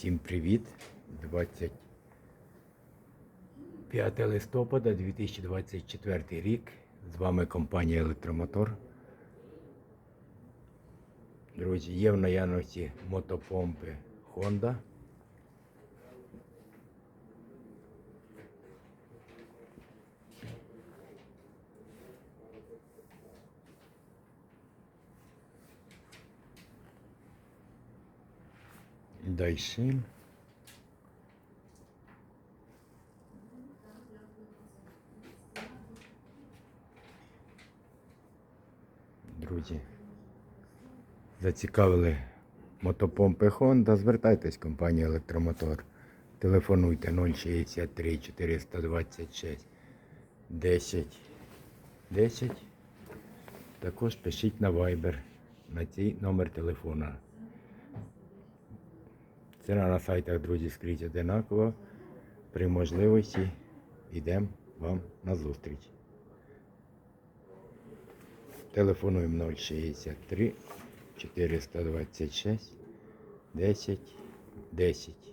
Всім привіт! 25 листопада 2024 рік. З вами компанія Електромотор. Друзі, є в наявності мотопомпи Honda. Дайшин. Друзі, зацікавили мотопомпи Honda, звертайтесь компанія Електромотор. Телефонуйте 063 426 10 10. Також пишіть на Viber на цей номер телефона. Ціна на сайтах, друзі, скрізь одинакова. При можливості йдемо вам на зустріч. Телефонуємо 063 426 10 10.